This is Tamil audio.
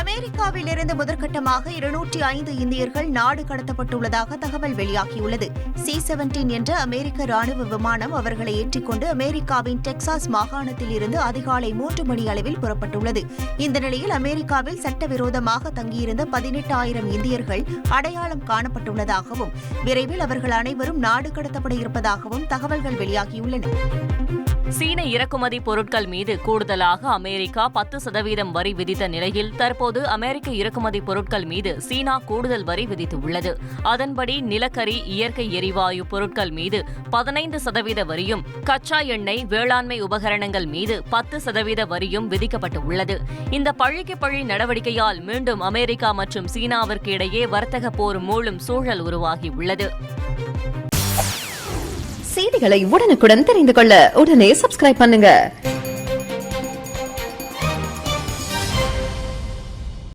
அமெரிக்காவிலிருந்து முதற்கட்டமாக இருநூற்றி ஐந்து இந்தியர்கள் நாடு கடத்தப்பட்டுள்ளதாக தகவல் வெளியாகியுள்ளது. சி செவன்டீன் என்ற அமெரிக்க ராணுவ விமானம் அவர்களை ஏற்றிக்கொண்டு அமெரிக்காவின் டெக்சாஸ் மாகாணத்தில் இருந்து அதிகாலை மூன்று மணி அளவில் புறப்பட்டுள்ளது. இந்த நிலையில் அமெரிக்காவில் சட்டவிரோதமாக தங்கியிருந்த பதினெட்டாயிரம் இந்தியர்கள் அடையாளம் காணப்பட்டுள்ளதாகவும் விரைவில் அவர்கள் அனைவரும் நாடு கடத்தப்பட இருப்பதாகவும் தகவல்கள் வெளியாகியுள்ளன. சீன இறக்குமதி பொருட்கள் மீது கூடுதலாக அமெரிக்கா பத்து சதவீதம் வரி விதித்த நிலையில் தற்போது அமெரிக்க இறக்குமதி பொருட்கள் மீது சீனா கூடுதல் வரி விதித்துள்ளது. அதன்படி நிலக்கரி இயற்கை எரிவாயு பொருட்கள் மீது பதினைந்து சதவீத வரியும் கச்சா எண்ணெய் வேளாண்மை உபகரணங்கள் மீது பத்து சதவீத வரியும் விதிக்கப்பட்டுள்ளது. இந்த பழிக்கு பழி நடவடிக்கையால் மீண்டும் அமெரிக்கா மற்றும் சீனாவிற்கு இடையே வர்த்தக போர் மூலம் சூழல் உருவாகியுள்ளது. செய்திகளை உடனுக்குடன் தெரிந்து கொள்ள உடனே சப்ஸ்கிரைப் பண்ணுங்க.